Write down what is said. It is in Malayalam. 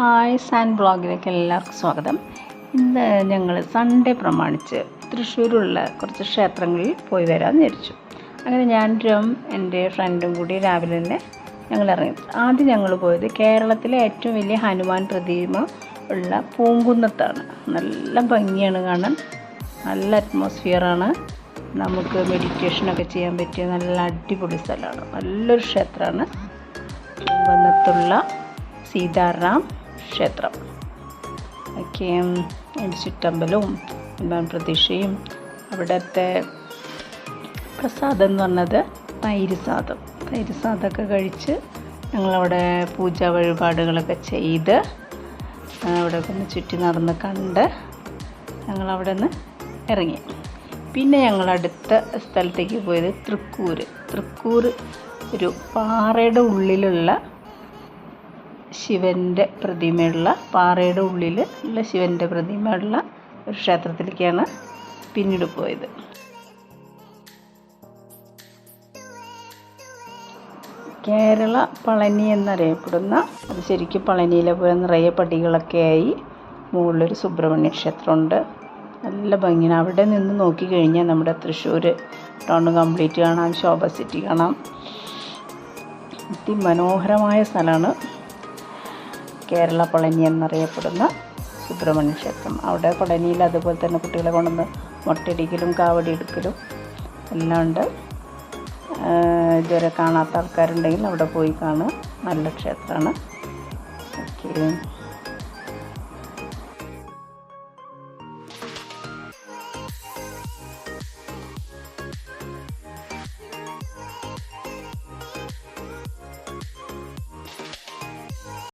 ഹായ് സാൻ ബ്ലോഗിലേക്ക് എല്ലാവർക്കും സ്വാഗതം. ഇന്ന് ഞങ്ങൾ സൺഡേ പ്രമാണിച്ച് തൃശ്ശൂരുള്ള കുറച്ച് ക്ഷേത്രങ്ങളിൽ പോയി വരാമെന്ന് വിചാരിച്ചു. അങ്ങനെ ഞാനും എന്റെ ഫ്രണ്ടും കൂടി രാവിലെ തന്നെ ഞങ്ങൾ ഇറങ്ങി. ആദ്യം ഞങ്ങൾ പോയത് കേരളത്തിലെ ഏറ്റവും വലിയ ഹനുമാൻ പ്രതിമ ഉള്ള പൂങ്കുന്നത്താണ്. നല്ല ഭംഗിയാണ് കാണാൻ. നല്ല അറ്റ്മോസ്ഫിയറാണ് നമുക്ക് മെഡിറ്റേഷനൊക്കെ ചെയ്യാൻ പറ്റിയ നല്ല അടിപൊളി സ്ഥലമാണ്. നല്ലൊരു ക്ഷേത്രമാണ്. പൂങ്കുന്നത്തുള്ള സീതാറാം. ക്ഷേത്രം. ഒക്കെ ചുറ്റമ്പലവും ഹനുമാൻ പ്രതീക്ഷയും? അവിടുത്തെ പ്രസാദം എന്ന് പറഞ്ഞത് തൈര് സാദം. തൈര് സാദമൊക്കെ കഴിച്ച് ഞങ്ങളവിടെ പൂജാ വഴിപാടുകളൊക്കെ ചെയ്ത് അവിടെ ഒന്ന് ചുറ്റി നടന്ന് കണ്ട് ഞങ്ങളവിടെ നിന്ന് ഇറങ്ങി. പിന്നെ ഞങ്ങൾ അടുത്ത സ്ഥലത്തേക്ക് പോയത് തൃക്കൂർ തൃക്കൂർ ഒരു പാറയുടെ ഉള്ളിലുള്ള ശിവന്റെ പ്രതിമയുള്ള പാറയുടെ ഉള്ളിൽ ഉള്ള ശിവന്റെ പ്രതിമയുള്ള ഒരു ക്ഷേത്രത്തിലേക്കാണ് പിന്നീട് പോയത്. കേരള പളനി എന്നറിയപ്പെടുന്ന അത് ശരിക്കും പളനിയിലെ പോലെ നിറയെ പടികളൊക്കെ ആയി മുകളിലൊരു സുബ്രഹ്മണ്യ ക്ഷേത്രമുണ്ട്. നല്ല ഭംഗിയാണ്. അവിടെ നിന്ന് നോക്കിക്കഴിഞ്ഞാൽ നമ്മുടെ തൃശ്ശൂർ ടൗൺ കംപ്ലീറ്റ് കാണാം ശോഭ സിറ്റി കാണാം. അതിമനോഹരമായ സ്ഥലമാണ് കേരള പളനി എന്നറിയപ്പെടുന്ന സുബ്രഹ്മണ്യ ക്ഷേത്രം. അവിടെ പളനിയിൽ അതുപോലെ തന്നെ കുട്ടികളെ കൊണ്ടുവന്ന് മൊട്ടടിക്കലും കാവടി എടുക്കലും എല്ലാം ഉണ്ട്. ഇതുവരെ കാണാത്ത ആൾക്കാരുണ്ടെങ്കിൽ അവിടെ പോയി കാണുക. നല്ല ക്ഷേത്രമാണ്. ഓക്കെ.